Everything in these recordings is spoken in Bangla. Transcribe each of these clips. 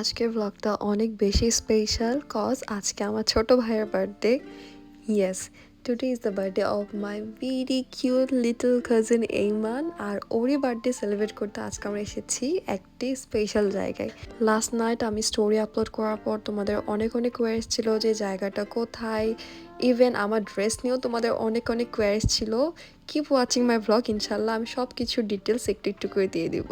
আজকের ব্লগটা অনেক বেশি স্পেশাল কজ আজকে আমার ছোট ভাইয়ের birthday yes today is the birthday of my very cute little cousin Aiman আর ওরই বার্থডে সেলিব্রেট করতে আজকে আমরা এসেছি একটি স্পেশাল জায়গায়। লাস্ট নাইট আমি স্টোরি আপলোড করার পর তোমাদের অনেক অনেক কোয়ারিজ ছিল যে জায়গাটা কোথায়। ইভেন আমার ড্রেস নিয়েও তোমাদের অনেক অনেক কোয়ারিজ ছিল। কিপ ওয়াচিং মাই ব্লগ ইনশাল্লাহ আমি সব কিছু ডিটেলস একটু একটু করে দিয়ে দিব।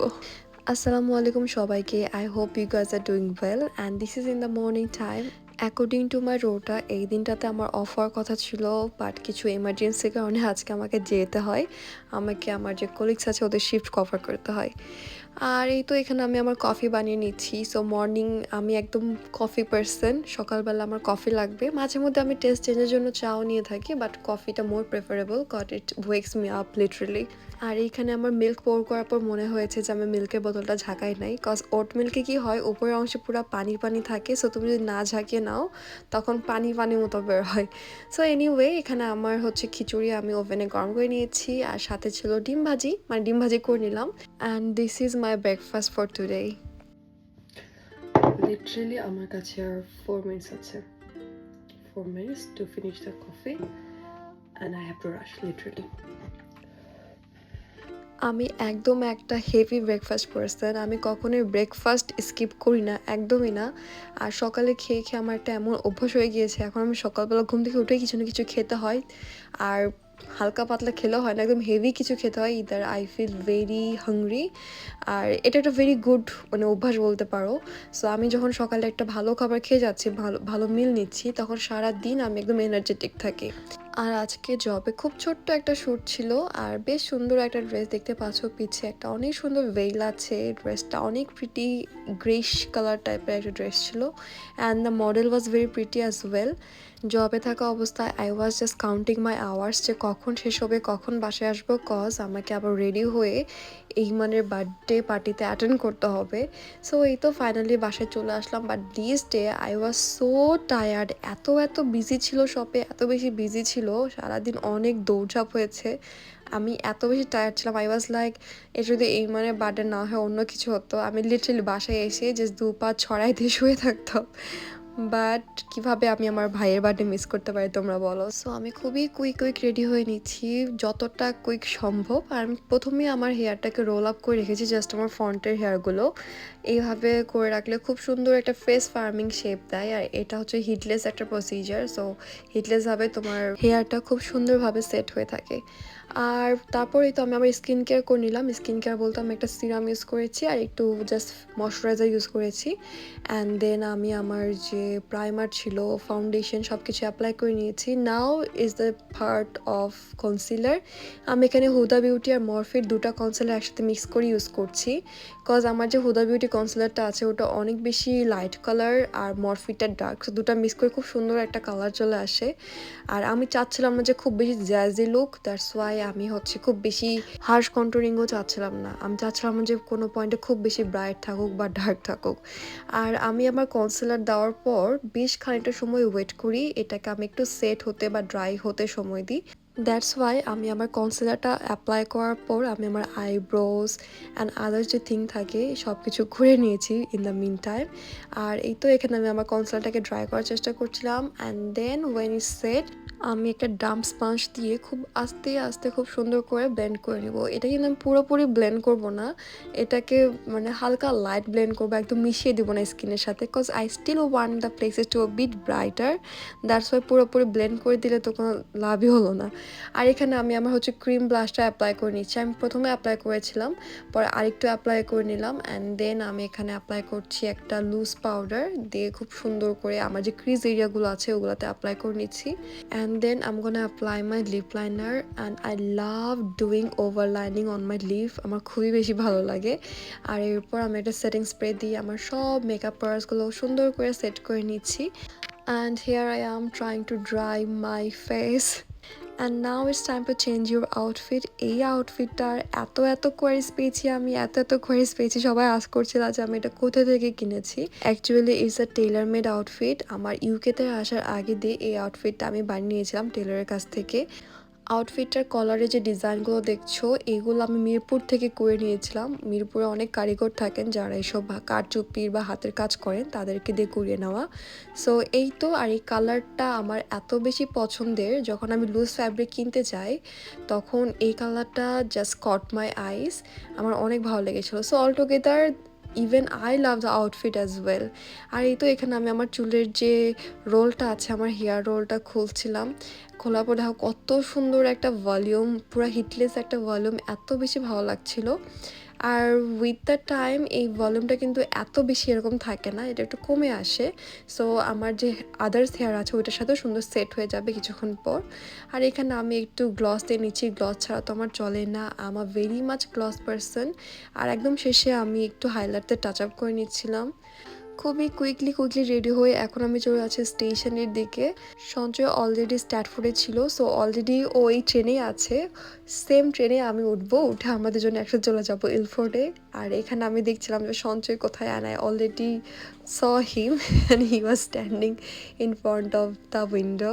আসসালামু আলাইকুম সবাইকে। I hope you guys are doing well and this is in the morning time according to my rota এই দিনটাতে আমার অফার কথা ছিল বাট কিছু এমার্জেন্সির কারণে আজকে আমাকে যেতে হয়। আমাকে আমার যে কলিগস আছে, ওদের শিফট কভার করতে হয়। আর এই তো এখানে আমি আমার কফি বানিয়ে নিচ্ছি। সো মর্নিং আমি একদম কফি পার্সন সকালবেলা আমার কফি লাগবে। মাঝে মধ্যে আমি টেস্ট চেঞ্জের জন্য চাও নিয়ে থাকি বাট কফিটা more preferable cause it wakes me up literally আর এইখানে আমার মিল্ক পোর করার পর মনে হয়েছে যে আমি মিল্কের বোতলটা ঝাঁকাই নাই কজ ওট মিল্কে কি হয়, উপরের অংশে পুরো পানি পানি থাকে সো তুমি যদি না ঝাঁকিয়ে নাও, তখন পানি পানি মতো বের হয়। সো এনিওয়ে এখানে আমার হচ্ছে খিচুড়ি আমি ওভেনে গরম করে নিয়েছি, আর সাথে ছিল ডিম ভাজি মানে ডিম ভাজি করে নিলাম। And this is my breakfast for today literally আমার কাছে আর ফোর মিনিটস আছে। Four minutes to finish the coffee and I have to rush literally আমি একদম একটা হেভি ব্রেকফাস্ট পার্সন আমি কখনোই ব্রেকফাস্ট স্কিপ করি না একদমই না। আর সকালে খেয়ে খেয়ে আমার একটা এমন অভ্যাস হয়ে গিয়েছে। এখন আমি সকালবেলা ঘুম থেকে উঠে কিছু না কিছু খেতে হয়। আর হালকা পাতলা খেলেও হয় না, একদম হেভি কিছু খেতে হয় either I feel very hungry আর এটা একটা ভেরি গুড মানে অভ্যাস বলতে পারো। সো আমি যখন সকালে একটা ভালো খাবার খেয়ে যাচ্ছি, ভালো ভালো মিল নিচ্ছি, তখন সারা দিন আমি একদম এনার্জেটিক থাকি। আর আজকে জবে খুব ছোট্ট একটা শ্যুট ছিল আর বেশ সুন্দর একটা ড্রেস দেখতে পাচ্ছ পিছে। একটা অনেক সুন্দর ভেইল আছে ড্রেসটা অনেক প্রিটি গ্রেশ কালার টাইপের একটা ড্রেস ছিল and the model was very pretty as well জবে থাকা অবস্থায় I was just counting my hours যে কখন শেষ হবে, কখন বাসায় আসব কজ আমাকে আবার রেডি হয়ে এই মানের বার্থডে পার্টিতে অ্যাটেন্ড করতে হবে। সো এই তো ফাইনালি বাসায় চলে আসলাম। But this day I was so tired এত এত বিজি ছিল শপে এত বেশি বিজি ছিল সারাদিন অনেক দৌড়ঝাঁপ হয়েছে। আমি এত বেশি টায়ার্ড ছিলাম আই ওয়াজ লাইক এ যদি এই মানে বার্থডে না হয়, অন্য কিছু হতো। আমি লিটারেলি বাসায় এসে যে দু পা ছড়াই দিয়ে শুয়ে থাকতাম। বাট কীভাবে আমি আমার ভাইয়ের বার্থডে মিস করতে পারি তোমরা বলো? সো আমি খুবই কুইক কুইক রেডি হয়ে নিচ্ছি, যতটা কুইক সম্ভব। আর আমি প্রথমেই আমার হেয়ারটাকে রোল আপ করে রেখেছি জাস্ট আমার ফ্রন্টের হেয়ারগুলো এইভাবে করে রাখলে খুব সুন্দর একটা ফেস ফার্মিং শেপ দেয়, আর এটা হচ্ছে হিটলেস একটা প্রসিজার সো হিটলেসভাবে তোমার হেয়ারটা খুব সুন্দরভাবে সেট হয়ে থাকে। আর তারপরেই তো আমি আমার স্কিন কেয়ার করে নিলাম। স্কিন কেয়ার বলতে আমি একটা সিরাম ইউজ করেছি আর একটু জাস্ট ময়শ্চারাইজার ইউজ করেছি। অ্যান্ড দেন আমি আমার যে প্রাইমার ছিল ফাউন্ডেশন সব কিছু অ্যাপ্লাই করে নিয়েছি। Now is the part of concealer আমি এখানে হুদা বিউটি আর মরফির দুটা কনসিলার একসাথে মিক্স করে ইউজ করছি। কজ আমার যে হুদা বিউটি কনসিলারটা আছে, ওটা অনেক বেশি লাইট কালার আর মরফিটা ডার্ক সো দুটা মিক্স করে খুব সুন্দর একটা কালার চলে আসে। আর আমি চাচ্ছিলাম না যে খুব বেশি জ্যাজি লুক দ্যাটস ওয়াই আমি হচ্ছে খুব বেশি হার্শ কন্ট্রোলিংও চাচ্ছিলাম না। আমি চাচ্ছিলাম যে কোনো পয়েন্টে খুব বেশি ব্রাইট থাকুক বা ডার্ক থাকুক। আর আমি আমার কনসিলার দেওয়ার পর বেশ খানিকটা সময় ওয়েট করি। এটাকে আমি একটু সেট হতে বা ড্রাই হতে সময় দিই। দ্যাটস ওয়াই আমি আমার কনসিলারটা অ্যাপ্লাই করার পর আমি আমার আইব্রোজ অ্যান্ড আদার্স যে থিং থাকে সব কিছু ঘুরে নিয়েছি ইন দ্য মিন টাইম আর এই তো এখানে আমি আমার কনসিলারটাকে ড্রাই করার চেষ্টা করছিলাম and then when is set আমি একটা ডাম স্পাঞ্জ দিয়ে খুব আস্তে আস্তে খুব সুন্দর করে ব্লেন্ড করে নেব। এটা কিন্তু আমি পুরোপুরি ব্লেন্ড করব না। এটাকে মানে হালকা লাইট ব্লেন্ড করব, একদম মিশিয়ে দেবো না স্কিনের সাথে because I still want the places to bit brighter that's why পুরোপুরি ব্লেন্ড করে দিলে তো কোনো লাভই হলো না। আর এখানে আমি আমার হচ্ছে ক্রিম ব্লাশটা অ্যাপ্লাই করে নিচ্ছি। আমি প্রথমে অ্যাপ্লাই করেছিলাম, পরে আরেকটু অ্যাপ্লাই করে নিলাম অ্যান্ড দেন আমি এখানে অ্যাপ্লাই করছি একটা লুজ পাউডার দিয়ে খুব সুন্দর করে আমার যে ক্রিজ এরিয়াগুলো আছে ওগুলোতে অ্যাপ্লাই করে নিচ্ছি। And then I'm gonna apply my lip and I love doing doing overlining on my lip আমার খুবই বেশি ভালো লাগে। আর এরপর আমি একটা সেটিং স্প্রে দিয়ে আমার সব মেকআপ প্রোডাক্টসগুলো সুন্দর করে সেট করে নিচ্ছি। And here I am trying to dry my face and now it's time to change your outfit এই আউটফিটটার এত এত কোয়ারিস পেয়েছি আমি, এত এত কোয়ারিজ পেয়েছি। সবাই আস করছিল যে আমি এটা কোথা থেকে কিনেছি। Actually it's a tailor made outfit আমার ইউকেতে আসার আগে দিয়ে এই আউটফিটটা আমি বানিয়েছিলাম টেলারের কাছ থেকে। আউটফিটটার কলারে যে ডিজাইনগুলো দেখছ, এগুলো আমি মিরপুর থেকে করে নিয়েছিলাম। মিরপুরে অনেক কারিগর থাকেন যারা এইসব কারচুপির বা হাতের কাজ করেন, তাদেরকে দিয়ে করিয়ে নেওয়া। সো এই তো, আর এই কালারটা আমার এত বেশি পছন্দের, যখন আমি লুজ ফ্যাব্রিক কিনতে যাই, তখন এই কালারটা জাস্ট কট মাই আইস আমার অনেক ভালো লেগেছিলো। So all together even I love the outfit as well আর এই তো এখানে আমি আমার চুলের যে রোলটা আছে, আমার হেয়ার রোলটা খুলছিলাম। খোলার পর দেখো কত সুন্দর একটা ভলিউম পুরো হিটলেস একটা ভলিউম এত বেশি ভালো লাগছিল। আর উইথ দ্য টাইম এই ভলিউমটা কিন্তু এত বেশি এরকম থাকে না, এটা একটু কমে আসে। সো আমার যে আদার্স হেয়ার আছে, ওইটার সাথেও সুন্দর সেট হয়ে যাবে কিছুক্ষণ পর। আর এখানে আমি একটু গ্লস দিয়ে নিচ্ছি গ্লস ছাড়া তো আমার চলে না। আমার ভেরি মাচ গ্লস পারসন আর একদম শেষে আমি একটু হাইলাইটতে টাচ আপ করে নিচ্ছিলাম। খুবই কুইকলি কুইকলি রেডি হয়ে এখন আমি চলে আছি স্টেশনের দিকে। সঞ্চয় অলরেডি স্ট্যাটফোর্ডে ছিল সো অলরেডি ও এই ট্রেনেই আছে। সেম ট্রেনে আমি উঠবো, উঠে আমাদের জন্য একসাথে চলে যাব ইলফোর্ডে আর এখানে আমি দেখছিলাম যে সঞ্চয় কোথায় আনায় already saw him and he was standing in front of the window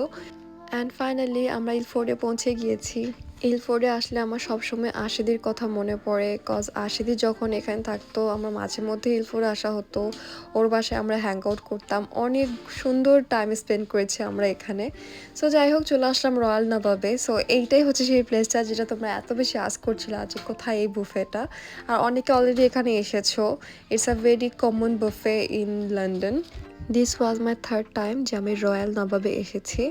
and finally আমরা ইলফোর্ডে পৌঁছে গিয়েছি। ইলফোর্ডে আসলে আমার সবসময় আশিদির কথা মনে পড়ে কজ আশিদি যখন এখানে থাকতো, আমার মাঝে মধ্যে ইলফোর্ডে আসা হতো। ওর বাসায় আমরা হ্যাং আউট করতাম। অনেক সুন্দর টাইম স্পেন্ড করেছি আমরা এখানে। সো যাই হোক, চলে আসলাম রয়্যাল নবাবে সো এইটাই হচ্ছে সেই প্লেসটা যেটা তোমরা এত বেশি আস করছিলে যে কোথায় এই বুফেটা আর অনেকে অলরেডি এখানে এসেছ। It's a very common buffet in London this was my third time যে আমি রয়্যাল নবাবে এসেছি।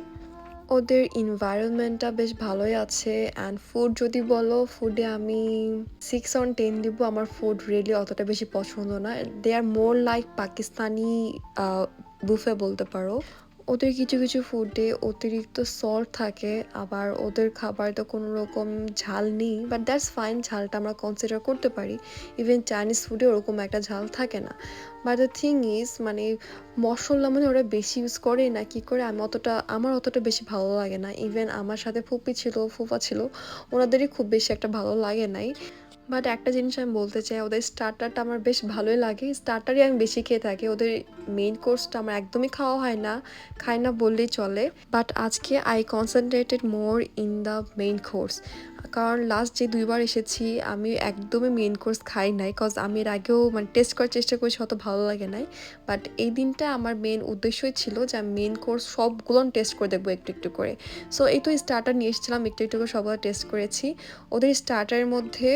ওদের ইনভায়রনমেন্টটা বেশ ভালোই আছে অ্যান্ড ফুড যদি বলো ফুডে আমি সিক্স অন টেন দিব, আমার ফুড রিয়েলি অতটা বেশি পছন্দ না। They are more like Pakistani buffet বলতে পারো। ওদের কিছু কিছু ফুডে অতিরিক্ত সল্ট থাকে, আবার ওদের খাবার তো কোনো রকম ঝাল নেই বাট দ্যাটস ফাইন ঝালটা আমরা কনসিডার করতে পারি। ইভেন চাইনিজ ফুডে ওরকম একটা ঝাল থাকে না। বাট দ্য থিং ইজ মানে মশলা মানে ওরা বেশি ইউজ করে না, কি করে? আমি অতটা, আমার অতটা বেশি ভালো লাগে না। ইভেন আমার সাথে ফুপি ছিল, ফুফা ছিল, ওনাদেরই খুব বেশি একটা ভালো লাগে নাই। বাট একটা জিনিস আমি বলতে চাই, ওদের স্টার্টারটা আমার বেশ ভালোই লাগে। স্টার্টারই আমি বেশি খেয়ে থাকি। ওদের মেইন কোর্সটা আমার একদমই খাওয়া হয় না, খাই না বললেই চলে। বাট আজকে I concentrated more in the main course কারণ লাস্ট যে দুইবার এসেছি, আমি একদমই মেন কোর্স খাই নাই কজ আমি এর আগেও মানে টেস্ট করার চেষ্টা করেছি, অত ভালো লাগে নাই। বাট এই দিনটা আমার মেন উদ্দেশ্যই ছিল যে আমি মেন কোর্স সবগুলো টেস্ট করে দেখব একটু একটু করে। সো এই তো স্টার্টার নিয়ে এসেছিলাম, একটু একটু করে সবগুলো টেস্ট করেছি। ওদের স্টার্টারের মধ্যে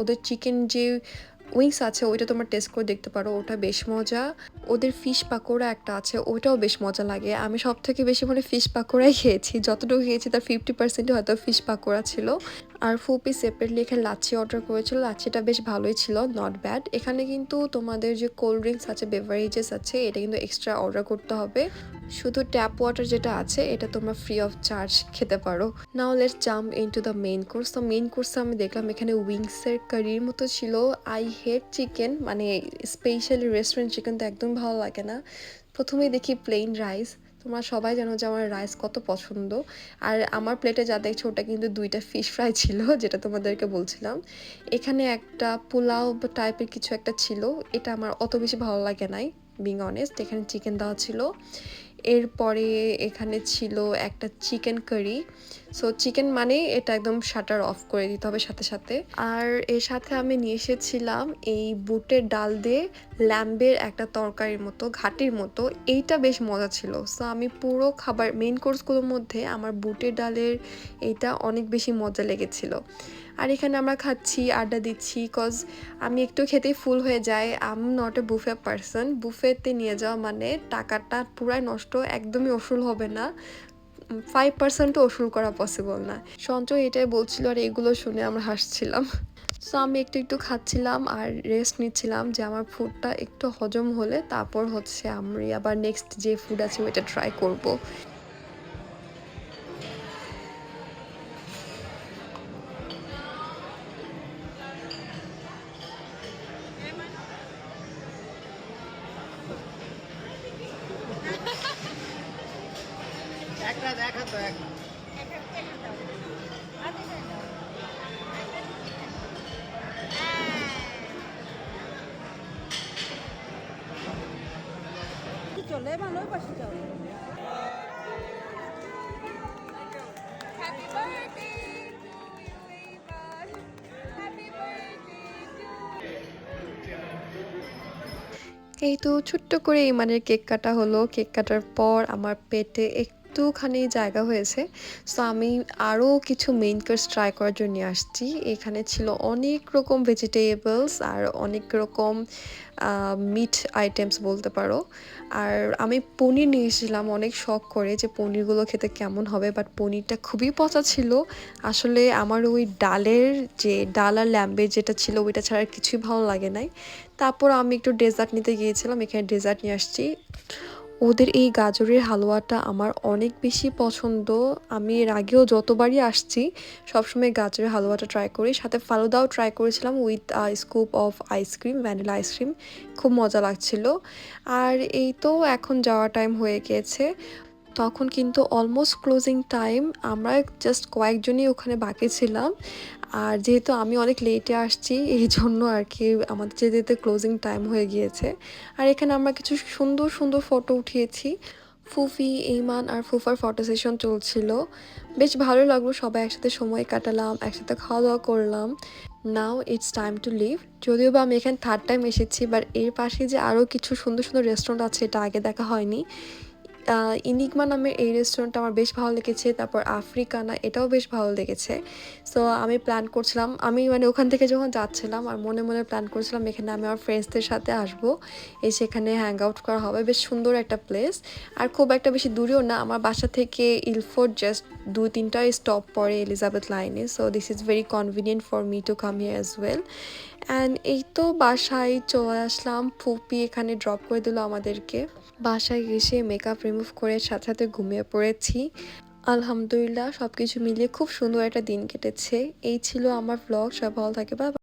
ওদের চিকেন যে উইংস আছে, ওইটা তোমরা টেস্ট করে দেখতে পারো, ওটা বেশ মজা। ওদের ফিশ পাকোড়া একটা আছে, ওইটাও বেশ মজা লাগে। আমি সব থেকে বেশি মানে ফিশ পাকোড়াই খেয়েছি, যতটুকু খেয়েছি তার ফিফটি পার্সেন্টই হয়তো ফিশ পাকোড়া ছিল। আর ফুপি সেপারেটলি এখানে লাচ্ছি অর্ডার করেছিল, লাচ্ছিটা বেশ ভালোই ছিল নট ব্যাড এখানে কিন্তু তোমাদের যে কোল্ড ড্রিঙ্কস আছে বেভারেজেস আছে, এটা কিন্তু এক্সট্রা অর্ডার করতে হবে। শুধু ট্যাপ ওয়াটার যেটা আছে, এটা তোমরা ফ্রি অফ চার্জ খেতে পারো। Now let's jump into the main course তো মেইন কোর্সে আমি দেখলাম এখানে উইংসের কারির মতো ছিল। আই হেড চিকেন মানে স্পেশালি রেস্টুরেন্ট চিকেন তো একদম ভালো লাগে না। প্রথমেই দেখি প্লেন রাইস তোমরা সবাই জানো যে আমার রাইস কত পছন্দ। আর আমার প্লেটে যা দেখছ, ওটা কিন্তু দুইটা ফিশ ফ্রাই ছিল, যেটা তোমাদেরকে বলছিলাম। এখানে একটা পোলাও টাইপের কিছু একটা ছিল। এটা আমার অত বেশি ভালো লাগে নাই বিং অনেস্ট এখানে চিকেন দেওয়া ছিল। এরপরে এখানে ছিল একটা চিকেন কারি। সো চিকেন মানে এটা একদম শাটার অফ করে দিতে হবে সাথে সাথে। আর এর সাথে আমি নিয়ে এসেছিলাম এই বুটের ডাল দিয়ে ল্যাম্বের একটা তরকারির মতো, ঘাটির মতো। এইটা বেশ মজা ছিল। সো আমি পুরো খাবার মেইন কোর্সগুলোর মধ্যে আমার বুটের ডালের এইটা অনেক বেশি মজা লেগেছিল। আর এখানে আমরা খাচ্ছি, আড্ডা দিচ্ছি কজ আমি একটু খেতেই ফুল হয়ে যাই। I'm not a buffet person বুফেতে নিয়ে যাওয়া মানে টাকাটা পুরাই নষ্ট, একদমই ওসুল হবে না। ফাইভ পার্সেন্টও ওসুল করা পসিবল না। সঞ্চয় এটাই বলছিল আর এগুলো শুনে আমরা হাসছিলাম। সো আমি একটু একটু খাচ্ছিলাম আর রেস্ট নিচ্ছিলাম যে আমার ফুডটা একটু হজম হলে তারপর হচ্ছে আমি আবার নেক্সট যে ফুড আছে ওইটা ট্রাই করব। চলে এই তো ছোট্ট করে ইমানের কেক কাটা হলো। কেক কাটার পর আমার পেটে এক একটুখানি জায়গা হয়েছে। সো আমি আরও কিছু মেইন কোর্স ট্রাই করার জন্য আসছি। এখানে ছিল অনেক রকম ভেজিটেবলস আর অনেক রকম মিট আইটেমস বলতে পারো। আর আমি পনির নিয়ে এসেছিলাম, অনেক শখ করে যে পনিরগুলো খেতে কেমন হবে বাট পনিরটা খুবই পচা ছিল। আসলে আমার ওই ডালের যে ডাল আর ল্যাম্বের যেটা ছিল, ওইটা ছাড়া কিছুই ভালো লাগে নাই। তারপর আমি একটু ডেজার্ট নিতে গিয়েছিলাম, এখানে ডেজার্ট নিয়ে আসছি। ওদের এই গাজরের হালুয়াটা আমার অনেক বেশি পছন্দ। আমি এর আগেও যতবারই আসছি, সবসময় গাজরের হালুয়াটা ট্রাই করি। সাথে ফালুদাও ট্রাই করেছিলাম with scoop of ice cream vanilla ice cream খুব মজা লাগছিল। আর এই তো এখন যাওয়ার টাইম হয়ে গিয়েছে তখন কিন্তু অলমোস্ট ক্লোজিং টাইম আমরা জাস্ট কয়েকজনই ওখানে বাকি ছিলাম। আর যেহেতু আমি অনেক লেটে আসছি, এই জন্য আর কি আমাদের যেতে যেতে ক্লোজিং টাইম হয়ে গিয়েছে। আর এখানে আমরা কিছু সুন্দর সুন্দর ফটো উঠিয়েছি। ফুফি ইমান আর ফুফার ফটো সেশন চলছিল। বেশ ভালো লাগল, সবাই একসাথে সময় কাটালাম, একসাথে খাওয়া দাওয়া করলাম। Now it's time to leave যদিও বা আমি এখানে থার্ড টাইম এসেছি বাট এর পাশে যে আরও কিছু সুন্দর সুন্দর রেস্টুরেন্ট আছে, এটা আগে দেখা হয়নি। ইনিগমা নামের এই রেস্টুরেন্টটা আমার বেশ ভালো লেগেছে, তারপর আফ্রিকানা, এটাও বেশ ভালো লেগেছে। সো আমি প্ল্যান করছিলাম, আমি মানে ওখান থেকে যখন যাচ্ছিলাম আর মনে মনে প্ল্যান করছিলাম এখানে আমি আমার ফ্রেন্ডসদের সাথে আসব এসে সেখানে হ্যাং আউট করা হবে, বেশ সুন্দর একটা প্লেস আর খুব একটা বেশি দূরেও না, আমার বাসা থেকে ইলফোর্ড জাস্ট দু তিনটা স্টপ পরে এলিজাবেথ লাইনে so this is very convenient for me to come here as well and এই তো বাসায় চলে আসলাম, ফুপি এখানে ড্রপ করে দিল আমাদেরকে। বাসায় এসে মেকআপ রিমুভ করে সাথে সাথে ঘুমিয়ে পড়েছি। আলহামদুলিল্লাহ সব কিছু মিলিয়ে খুব সুন্দর একটা দিন কেটেছে। এই ছিল আমার ব্লগ সব ভালো থাকে বা